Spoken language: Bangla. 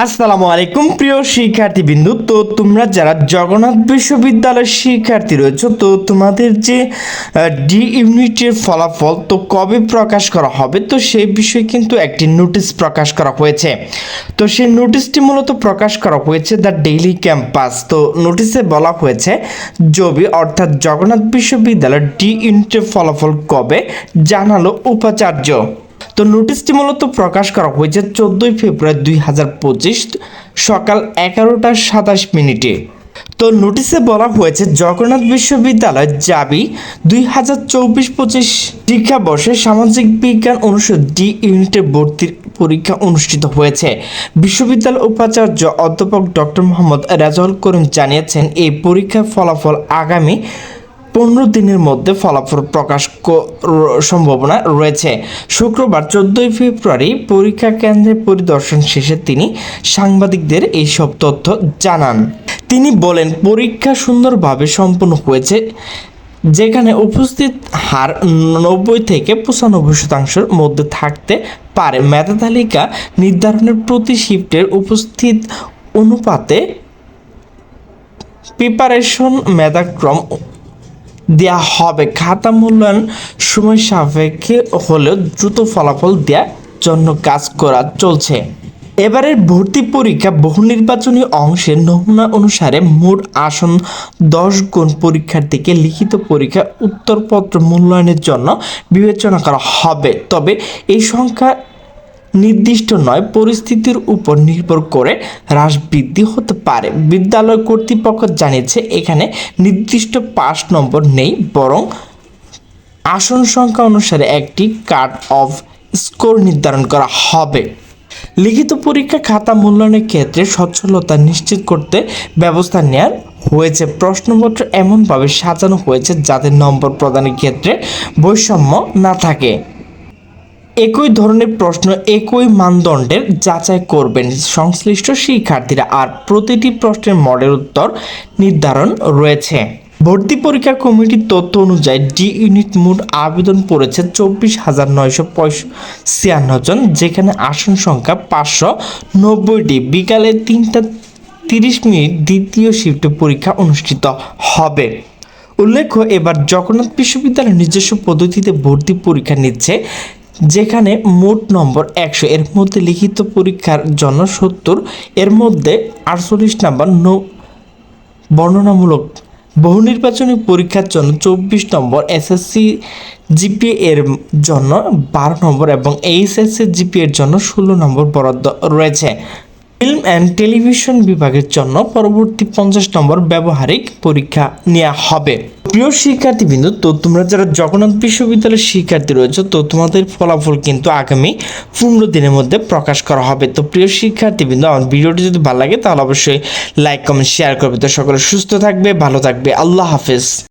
আসসালামু আলাইকুম, প্রিয় শিক্ষার্থীবৃন্দু। তো তোমরা যারা জগন্নাথ বিশ্ববিদ্যালয়ের শিক্ষার্থী রয়েছে, তো তোমাদের যে ডি ইউনিটের ফলাফল তো কবে প্রকাশ করা হবে, তো সেই বিষয়ে কিন্তু একটি নোটিশ প্রকাশ করা হয়েছে। তো সেই নোটিশটি মূলত প্রকাশ করা হয়েছে দ্য ডেইলি ক্যাম্পাস। তো নোটিশে বলা হয়েছে জবি অর্থাৎ জগন্নাথ বিশ্ববিদ্যালয়ের ডি ইউনিটের ফলাফল কবে জানালো উপাচার্য। তো নোটিশটি মূলত প্রকাশ করা হয়েছে চোদ্দোই ফেব্রুয়ারি দুই হাজার পঁচিশ সকাল এগারোটা সাতাশ মিনিটে। তো নোটিশে বলা হয়েছে, জগন্নাথ বিশ্ববিদ্যালয় জাবি দুই হাজার চব্বিশ পঁচিশ শিক্ষাবর্ষে সামাজিক বিজ্ঞান অনুষদ ডি ইউনিটের ভর্তির পরীক্ষা অনুষ্ঠিত হয়েছে। বিশ্ববিদ্যালয় উপাচার্য অধ্যাপক ডক্টর মোহাম্মদ রাজাউল করিম জানিয়েছেন, এই পরীক্ষার ফলাফল আগামী পনেরো দিনের মধ্যে ফলাফল প্রকাশ সম্ভাবনা রয়েছে। শুক্রবার চোদ্দোই ফেব্রুয়ারি পরীক্ষা কেন্দ্রে পরিদর্শন শেষে তিনি সাংবাদিকদের এইসব তথ্য জানান। তিনি বলেন, পরীক্ষা সুন্দরভাবে সম্পন্ন হয়েছে, যেখানে উপস্থিত হার নব্বই থেকে পঁচানব্বই শতাংশের মধ্যে থাকতে পারে। মেধা তালিকা নির্ধারণের প্রতি শিফটের উপস্থিত অনুপাতে প্রিপারেশন মেধাক্রম দেওয়া হবে। খাতা মূল্যায়ন সময় সাপেক্ষে হলেও দ্রুত ফলাফল দেওয়ার জন্য কাজ করা চলছে। এবারের ভর্তি পরীক্ষা বহু নির্বাচনী অংশের নমুনা অনুসারে মোট আসন দশ গুণ পরীক্ষার্থীকে লিখিত পরীক্ষা উত্তরপত্র মূল্যায়নের জন্য বিবেচনা করা হবে। তবে এই সংখ্যা নির্দিষ্ট নয়, পরিস্থিতির উপর নির্ভর করে হ্রাস বৃদ্ধি হতে পারে। বিদ্যালয় কর্তৃপক্ষ জানিয়েছে, এখানে নির্দিষ্ট পাস নম্বর নেই, বরং আসন সংখ্যা অনুসারে একটি কাট অফ স্কোর নির্ধারণ করা হবে। লিখিত পরীক্ষা খাতা মূল্যায়নের ক্ষেত্রে সচ্ছলতা নিশ্চিত করতে ব্যবস্থা নেওয়ার হয়েছে। প্রশ্নপত্র এমনভাবে সাজানো হয়েছে যাতে নম্বর প্রদানের ক্ষেত্রে বৈষম্য না থাকে। একই ধরনের প্রশ্ন, একই মানদণ্ডের যাচাই করবেন সংশ্লিষ্ট শিক্ষার্থীরা। আর প্রতিটি প্রশ্নের মডেল উত্তর নির্ধারণ রয়েছে। ভর্তি পরীক্ষা কমিটির তথ্য অনুযায়ী ডি ইউনিট মোট আবেদন পড়েছে চব্বিশ হাজার নয়শো ছিয়ান্ন জন, যেখানে আসন সংখ্যা পাঁচশো নব্বইটি। বিকালে তিনটা তিরিশ মিনিট দ্বিতীয় শিফটে পরীক্ষা অনুষ্ঠিত হবে। উল্লেখ্য, এবার জগন্নাথ বিশ্ববিদ্যালয় নিজস্ব পদ্ধতিতে ভর্তি পরীক্ষা নিচ্ছে যেখানে মোট নম্বর একশো। এর মধ্যে লিখিত পরীক্ষার জন্য সত্তর, এর মধ্যে আটচল্লিশ নম্বর নো বর্ণনামূলক। বহু নির্বাচনী পরীক্ষার জন্য চব্বিশ নম্বর এসএসসি জিপিএ এর জন্য বারো নম্বর এবং এইচএসসি জিপিএ এর জন্য ষোলো নম্বর বরাদ্দ রয়েছে। ফিল্ম অ্যান্ড টেলিভিশন বিভাগের জন্য পরবর্তী পঞ্চাশ নম্বর ব্যবহারিক পরীক্ষা নেওয়া হবে। প্রিয় শিক্ষার্থীবৃন্দ, তো তোমরা যারা জগন্নাথ বিশ্ববিদ্যালয়ের শিক্ষার্থী রয়েছে, তো তোমাদের ফলাফল কিন্তু আগামী পনেরো দিনের মধ্যে প্রকাশ করা হবে। তো প্রিয় শিক্ষার্থীবৃন্দ, আমার ভিডিওটি যদি ভালো লাগে, তাহলে অবশ্যই লাইক কমেন্ট শেয়ার করবে। তো সকলে সুস্থ থাকবে, ভালো থাকবে। আল্লাহ হাফেজ।